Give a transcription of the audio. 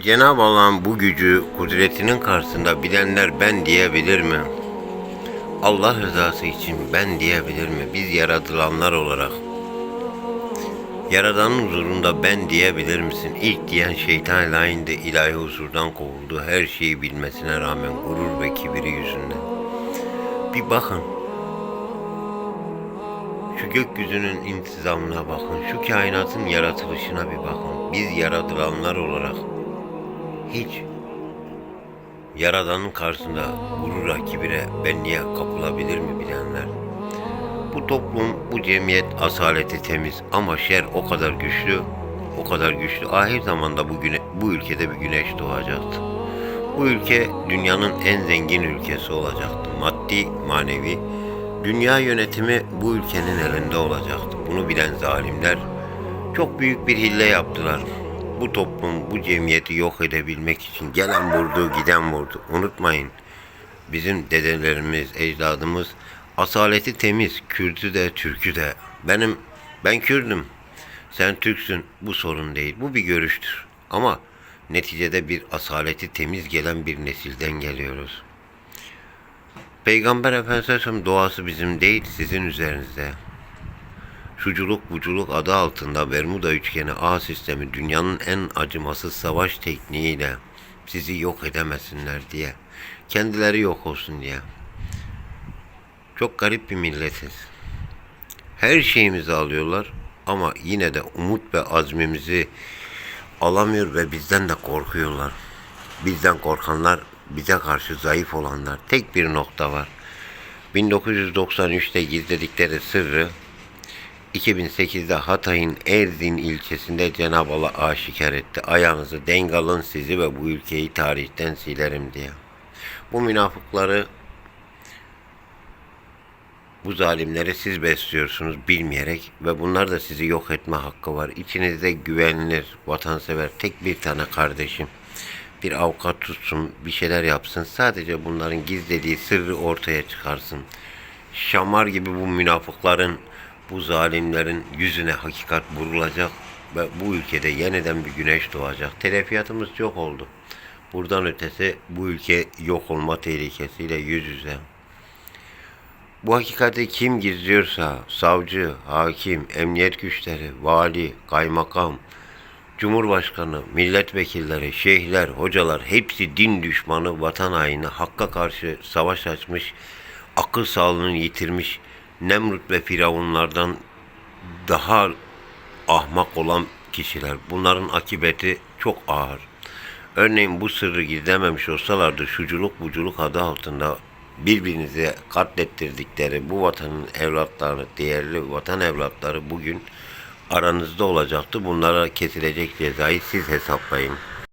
Cenab-ı Allah'ın bu gücü, kudretinin karşısında bilenler ben diyebilir mi? Allah rızası için ben diyebilir mi? Biz yaratılanlar olarak. Yaradanın huzurunda ben diyebilir misin? İlk diyen şeytan layinde ilahi huzurdan kovuldu. Her şeyi bilmesine rağmen gurur ve kibiri yüzünden. Bir bakın. Şu gökyüzünün intizamına bakın. Şu kainatın yaratılışına bir bakın. Biz yaratılanlar olarak hiç Yaradanın karşısında gurura, kibire, benliğe kapılabilir mi bilenler? Bu toplum, bu cemiyet asaleti temiz ama şer o kadar güçlü, o kadar güçlü. Ahir zamanda bu, güne, bu ülkede bir güneş doğacaktı. Bu ülke dünyanın en zengin ülkesi olacaktı. Maddi, manevi. Dünya yönetimi bu ülkenin elinde olacaktı. Bunu bilen zalimler çok büyük bir hille yaptılar. Bu toplum, bu cemiyeti yok edebilmek için gelen vurdu, giden vurdu. Unutmayın, bizim dedelerimiz, ecdadımız asaleti temiz, Kürtü de, Türkü de. Benim, ben Kürdüm, sen Türksün, bu sorun değil. Bu bir görüştür. Ama neticede bir asaleti temiz gelen bir nesilden geliyoruz. Peygamber Efendimiz'in doğası bizim değil, sizin üzerinizde. Şuculuk buculuk adı altında Bermuda üçgeni ağ sistemi dünyanın en acımasız savaş tekniğiyle sizi yok edemesinler diye. Kendileri yok olsun diye. Çok garip bir milletiz. Her şeyimizi alıyorlar ama yine de umut ve azmimizi alamıyor ve bizden de korkuyorlar. Bizden korkanlar bize karşı zayıf olanlar. Tek bir nokta var. 1993'te gizledikleri sırrı 2008'de Hatay'ın Erzin ilçesinde Cenab-ı Allah aşikar etti. Ayağınızı denk alın sizi ve bu ülkeyi tarihten silerim diye. Bu münafıkları bu zalimleri siz besliyorsunuz bilmeyerek ve bunlar da sizi yok etme hakkı var. İçinizde güvenilir, vatansever tek bir tane kardeşim bir avukat tutsun, bir şeyler yapsın. Sadece bunların gizlediği sırrı ortaya çıkarsın. Şamar gibi bu münafıkların, bu zalimlerin yüzüne hakikat vurulacak ve bu ülkede yeniden bir güneş doğacak. Telefiyatımız çok oldu. Buradan ötesi bu ülke yok olma tehlikesiyle yüz yüze. Bu hakikati kim gizliyorsa savcı, hakim, emniyet güçleri, vali, kaymakam, cumhurbaşkanı, milletvekilleri, şeyhler, hocalar hepsi din düşmanı, vatan haini, hakka karşı savaş açmış, akıl sağlığını yitirmiş Nemrut ve Firavunlardan daha ahmak olan kişiler. Bunların akıbeti çok ağır. Örneğin bu sırrı gizlememiş olsalardı şuculuk buculuk adı altında birbirinize katlettirdikleri bu vatanın evlatları, değerli vatan evlatları bugün aranızda olacaktı. Bunlara kesilecek cezayı siz hesaplayın.